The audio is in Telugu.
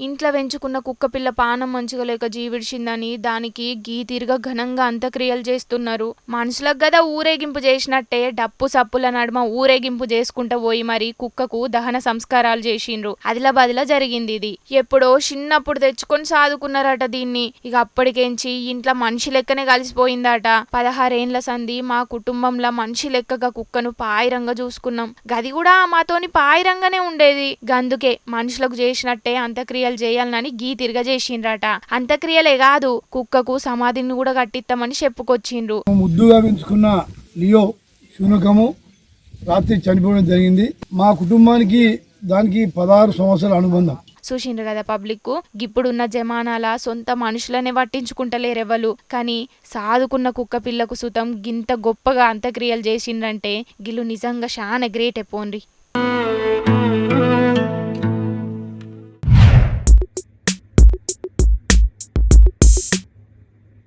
ఇంట్లో పెంచుకున్న కుక్క పిల్ల పానం మంచిగా లేక జీవిడిచిందని దానికి గీతీరుగా ఘనంగా అంత్యక్రియలు చేస్తున్నారు. మనుషులకు గదా ఊరేగింపు చేసినట్టే డప్పు సప్పుల నడుమ ఊరేగింపు చేసుకుంటూ పోయి మరి కుక్కకు దహన సంస్కారాలు చేసిండ్రు. ఆదిలాబాద్లో జరిగింది ఇది. ఎప్పుడో చిన్నప్పుడు తెచ్చుకొని సాదుకున్నారట దీన్ని. ఇక అప్పటికేంచి ఇంట్లో మనిషి లెక్కనే కలిసిపోయిందట. పదహారేండ్ల సంధి మా కుటుంబంలో మనిషి లెక్కగా కుక్కను పాయిరంగా చూసుకున్నాం. గది కూడా మాతోని పాయిరంగానే ఉండేది. గందుకే మనుషులకు చేసినట్టే అంత్యక్రియలు చేయాలని గీ తిరగ చేసిండ్రట అంత్యక్రియలే కాదు కుక్కకు సమాధిని కూడా కట్టిస్తామని చెప్పుకొచ్చిండ్రు. ముద్దుగా పెంచుకున్న లియో శునకము రాత్రి చనిపోవడం జరిగింది. మా కుటుంబానికి దానికి పదహారు సంవత్సరాల అనుబంధం. చూసిండ్రు కదా పబ్లిక్ ఇప్పుడున్న జమానాల సొంత మనుషులనే పట్టించుకుంటలేరెవ్వలు. కానీ సాదుకున్న కుక్క పిల్లకు సుతం గింత గొప్పగా అంత్యక్రియలు చేసిండ్రంటే గిల్లు నిజంగా చాలా గ్రేట్ పోన్రి.